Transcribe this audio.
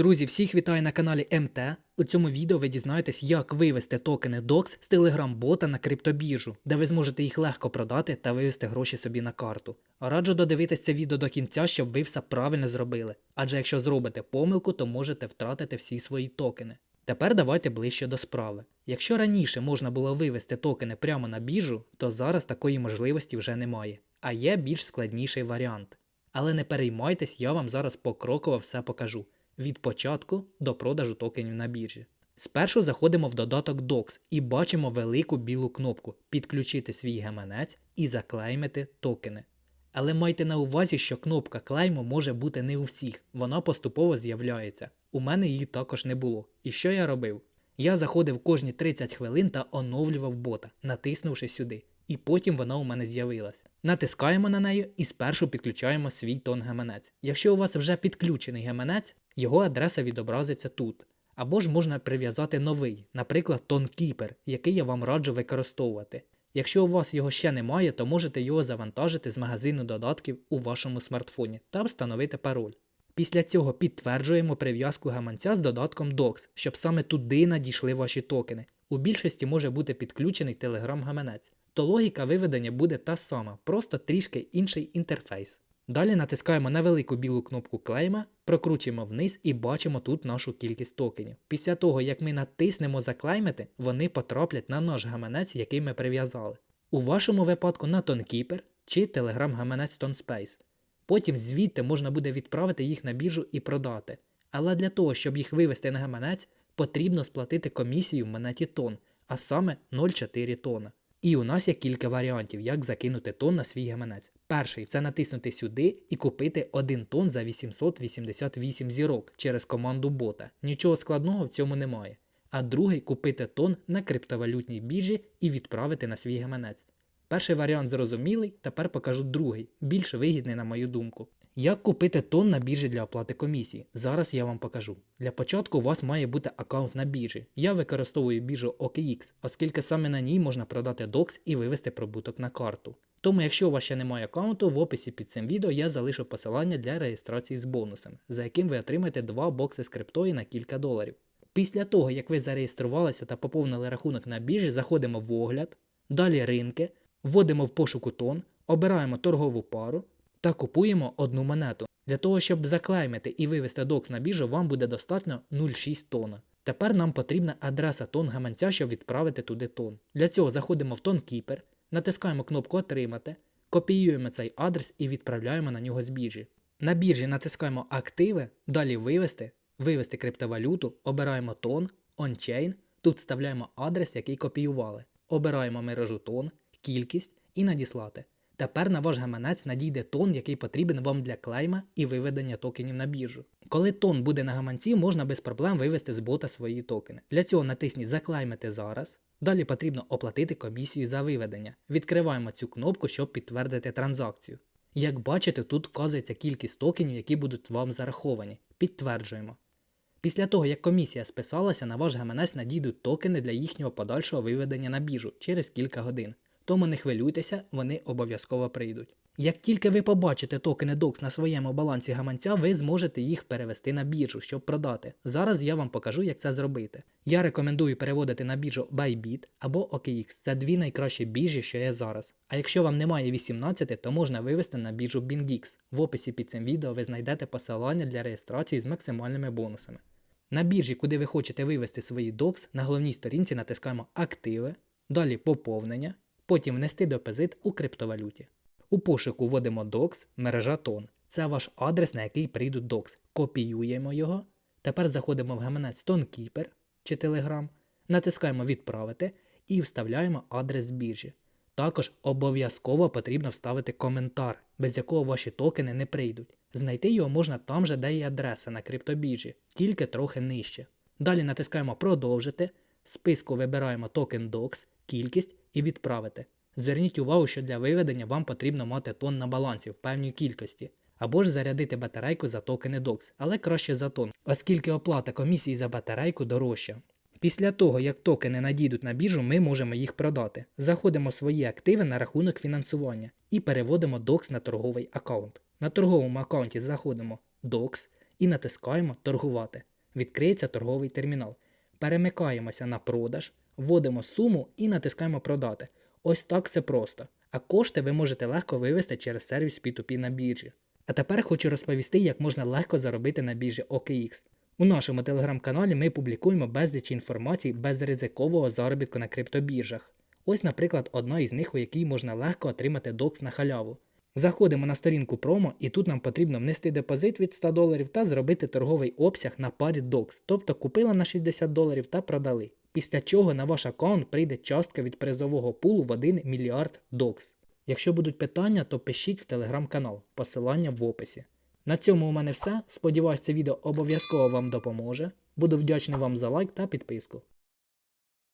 Друзі, всіх вітаю на каналі МТ. У цьому відео ви дізнаєтесь, як вивести токени DOX з Telegram-бота на криптобіржу, де ви зможете їх легко продати та вивести гроші собі на карту. Раджу додивитись це відео до кінця, щоб ви все правильно зробили. Адже якщо зробите помилку, то можете втратити всі свої токени. Тепер давайте ближче до справи. Якщо раніше можна було вивести токени прямо на біржу, то зараз такої можливості вже немає, а є більш складніший варіант. Але не переймайтесь, я вам зараз покроково все покажу від початку до продажу токенів на біржі. Спершу заходимо в додаток DOX і бачимо велику білу кнопку Підключити свій гаманець і заклеймити токени. Але майте на увазі, що кнопка клейму може бути не у всіх, вона поступово з'являється. У мене її також не було. І що я робив? Я заходив кожні 30 хвилин та оновлював бота, натиснувши сюди. І потім вона у мене з'явилась. Натискаємо на неї і спершу підключаємо свій тон гаманець. Якщо у вас вже підключений гаманець, його адреса відобразиться тут. Або ж можна прив'язати новий, наприклад, TonKeeper, який я вам раджу використовувати. Якщо у вас його ще немає, то можете його завантажити з магазину додатків у вашому смартфоні та встановити пароль. Після цього підтверджуємо прив'язку гаманця з додатком DOX, щоб саме туди надійшли ваші токени. У більшості може бути підключений Telegram-гаманець, то логіка виведення буде та сама, просто трішки інший інтерфейс. Далі натискаємо на велику білу кнопку клейма, прокручуємо вниз і бачимо тут нашу кількість токенів. Після того, як ми натиснемо заклеймити, вони потраплять на наш гаманець, який ми прив'язали. У вашому випадку на TonKeeper чи Telegram гаманець TonSpace. Потім звідти можна буде відправити їх на біржу і продати. Але для того, щоб їх вивести на гаманець, потрібно сплатити комісію в монеті тон, а саме 0,4 тона. І у нас є кілька варіантів, як закинути тон на свій гаманець. Перший це натиснути сюди і купити 1 тон за 888 зірок через команду бота. Нічого складного в цьому немає. А другий купити тон на криптовалютній біржі і відправити на свій гаманець. Перший варіант зрозумілий, тепер покажу другий, більш вигідний на мою думку. Як купити тон на біржі для оплати комісії? Зараз я вам покажу. Для початку у вас має бути аккаунт на біржі. Я використовую біржу OKX, оскільки саме на ній можна продати DOX і вивести прибуток на карту. Тому, якщо у вас ще немає аккаунту, в описі під цим відео я залишу посилання для реєстрації з бонусом, за яким ви отримаєте два бокси з криптої на кілька доларів. Після того, як ви зареєструвалися та поповнили рахунок на біржі, заходимо в огляд, далі ринки, вводимо в пошуку тон, обираємо торгову пару та купуємо одну монету. Для того, щоб заклеймити і вивести докс на біржу, вам буде достатньо 0,6 тона. Тепер нам потрібна адреса тон гаманця, щоб відправити туди тон. Для цього заходимо в TonKeeper, натискаємо кнопку Отримати, копіюємо цей адрес і відправляємо на нього з біржі. На біржі натискаємо Активи, далі вивести, вивести криптовалюту, обираємо тон, ончейн, тут вставляємо адрес, який копіювали. Обираємо мережу тон, кількість і надіслати. Тепер на ваш гаманець надійде тон, який потрібен вам для клейма і виведення токенів на біржу. Коли тон буде на гаманці, можна без проблем вивести з бота свої токени. Для цього натисніть Заклеймити зараз. Далі потрібно оплатити комісію за виведення. Відкриваємо цю кнопку, щоб підтвердити транзакцію. Як бачите, тут вказується кількість токенів, які будуть вам зараховані. Підтверджуємо. Після того, як комісія списалася, на ваш гаманець надійдуть токени для їхнього подальшого виведення на біржу через кілька годин. Тому не хвилюйтеся, вони обов'язково прийдуть. Як тільки ви побачите токени DOX на своєму балансі гаманця, ви зможете їх перевести на біржу, щоб продати. Зараз я вам покажу, як це зробити. Я рекомендую переводити на біржу Bybit або OKX. Це дві найкращі біржі, що є зараз. А якщо вам немає 18, то можна вивести на біржу BingX. В описі під цим відео ви знайдете посилання для реєстрації з максимальними бонусами. На біржі, куди ви хочете вивести свої DOX, на головній сторінці натискаємо Активи, далі поповнення, потім внести депозит у криптовалюті. У пошуку вводимо DOX, мережа тон. Це ваш адрес, на який прийдуть DOX. Копіюємо його. Тепер заходимо в гаманець TonKeeper чи Telegram, натискаємо Відправити і вставляємо адрес біржі. Також обов'язково потрібно вставити коментар, без якого ваші токени не прийдуть. Знайти його можна там же, де і адреса на криптобіржі, тільки трохи нижче. Далі натискаємо Продовжити, з списку вибираємо токен DOX, кількість і відправити. Зверніть увагу, що для виведення вам потрібно мати тон на балансі в певній кількості, або ж зарядити батарейку за токени DOX, але краще за тон, оскільки оплата комісії за батарейку дорожча. Після того, як токени надійдуть на біржу, ми можемо їх продати. Заходимо свої активи на рахунок фінансування і переводимо DOX на торговий аккаунт. На торговому аккаунті заходимо DOX і натискаємо Торгувати. відкриється торговий термінал. Перемикаємося на продаж, вводимо суму і натискаємо продати. Ось так все просто. А кошти ви можете легко вивести через сервіс P2P на біржі. А тепер хочу розповісти, як можна легко заробити на біржі OKX. У нашому телеграм-каналі ми публікуємо безліч інформацій без ризикового заробітку на криптобіржах. Ось, наприклад, одна із них, у якій можна легко отримати докс на халяву. Заходимо на сторінку промо, і тут нам потрібно внести депозит від 100 доларів та зробити торговий обсяг на парі докс, тобто купили на 60 доларів та продали. Після чого на ваш аккаунт прийде частка від призового пулу в 1 мільярд докс. Якщо будуть питання, то пишіть в телеграм-канал, посилання в описі. На цьому у мене все. Сподіваюсь, це відео обов'язково вам допоможе. Буду вдячний вам за лайк та підписку.